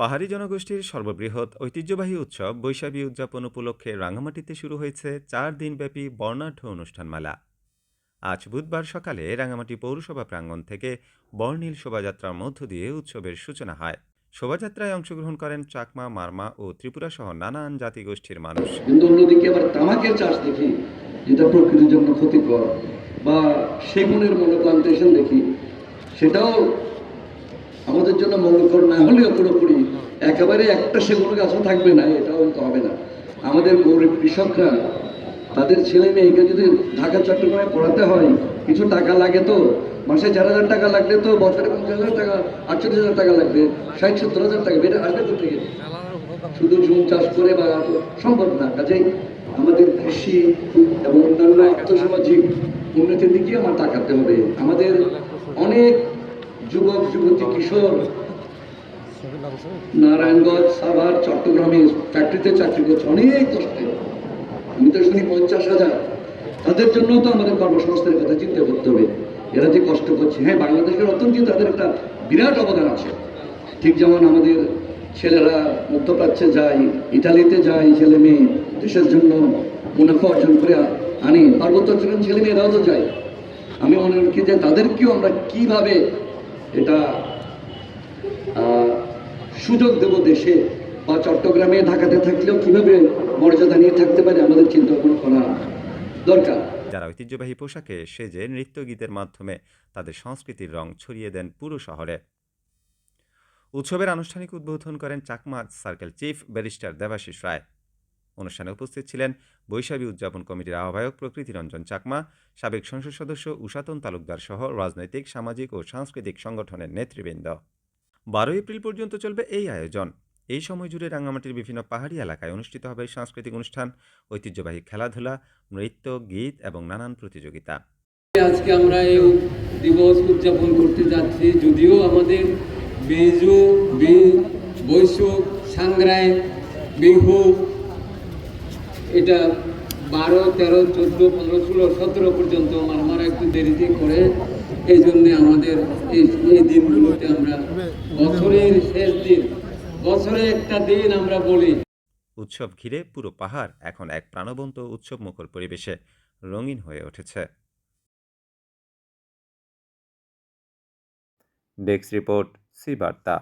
পাহাড়ি জনগোষ্ঠীর সর্ববৃহৎ ঐতিহ্যবাহী উৎসব বৈশাখী উদযাপন উপলক্ষে রাঙামাটিতে শুরু হয়েছে চার দিনব্যাপী বর্ণাঢ্য অনুষ্ঠানমালা। আজ বুধবার সকালে রাঙামাটি পৌরসভা প্রাঙ্গণ থেকে বর্ণিল শোভাযাত্রার মধ্য দিয়ে উৎসবের সূচনা হয়। শোভাযাত্রায় অংশগ্রহণ করেন চাকমা, মারমা ও ত্রিপুরা সহ নানান জাতিগোষ্ঠীর মানুষ। কিন্তু অন্যদিকে আবার তামাকের চাষ দেখি, যেটা প্রকৃতির জন্য ক্ষতিকর, বা সেগুনের দেখি, সেটাও আমাদের জন্য মঙ্গলকর না হলেও পুরোপুরি একেবারে একটা সেগুন গাছও থাকবে না, এটাও তো হবে না। আমাদের গরিব কৃষকরা, তাদের ছেলে মেয়েকে যদি ঢাকা, চট্টগ্রামে পড়াতে হয়, কিছু টাকা লাগে তো, মাসে চার হাজার টাকা লাগলে তো বছরে পঞ্চাশ হাজার টাকা, আটচল্লিশ হাজার টাকা লাগবে, ষাট, সত্তর হাজার টাকা, এটা আসবে তো থেকে? শুধু ঝুম চাষ করে বা সম্ভব না, কাজেই আমাদের কৃষি এবং অন্যান্য আর্থসামাজিক উন্নতির দিকে আমার তাকাতে হবে। আমাদের অনেক যুবক, যুবতী, কিশোর। নারায়ণগঞ্জ, সাভার, চট্টগ্রামে ফ্যাক্টরিতে চাকরি করছে, অনেক কষ্টে। আমি তো শুনি পঞ্চাশ হাজার। তাদের জন্য তো আমাদের কর্মসংস্থানের কথা চিন্তা করতে হবে। এরা যে কষ্ট করছে। হ্যাঁ বাংলাদেশের অর্থনীতি তাদের একটা বিরাট অবদান আছে। ঠিক যেমন আমাদের ছেলেরা মধ্যপ্রাচ্যে যায় ইটালিতে যায় ছেলে মেয়ে, দেশের জন্য মুনাফা অর্জন করে আনে। পার্বত্য অঞ্চলের ছেলে মেয়েরাও তো যায়। আমি মনে রাখি যে তাদেরকেও আমরা কীভাবে এটা সুযোগ দেব দেশে বা চট্টগ্রামে ঢাকাতে থাকলেও কীভাবে মর্যাদা নিয়ে থাকতে পারে আমাদের চিন্তা ভাবনা করা দরকার। যারা ঐতিহ্যবাহী পোশাকে সেজে নৃত্য গীতের মাধ্যমে তাদের সংস্কৃতির রং ছড়িয়ে দেন পুরো শহরে। উৎসবের আনুষ্ঠানিক উদ্বোধন করেন Chakma circle chief barrister Debashish Roy. অনুষ্ঠানে উপস্থিত ছিলেন বৈশাখী উদযাপন কমিটির আহ্বায়ক প্রকৃতি রঞ্জন চাকমা, সাবেক সংসদ সদস্য উষাতন তালুকদার সহ রাজনৈতিক, সামাজিক ও সাংস্কৃতিক সংগঠনের নেতৃবৃন্দ। বারো এপ্রিল পর্যন্ত চলবে এই আয়োজন। এই সময় জুড়ে রাঙ্গামাটির বিভিন্ন পাহাড়ি এলাকায় অনুষ্ঠিত হবে সাংস্কৃতিক অনুষ্ঠান, ঐতিহ্যবাহী খেলাধুলা, নৃত্য, গীত এবং নানান প্রতিযোগিতা। আজকে আমরা এই দিবস উদযাপন করতে যাচ্ছি, যদিও আমাদের বিজু, বি- বৈশুক সাংগ্রাই, বিহু এটা বারো, তেরো, চোদ্দ, পনেরো, ষোলো, সতেরো পর্যন্ত মারমারা একটু দেরিতে করে। এই জন্যে আমাদের এই দিনগুলোতে আমরা বছরের শেষ দিন, বছরে একটা দিন আমরা বলি। উৎসব ঘিরে পুরো পাহাড় এখন এক প্রাণবন্ত উৎসব মুখর পরিবেশে রঙিন হয়ে উঠেছে। ডেস্ক রিপোর্ট, সি বার্তা।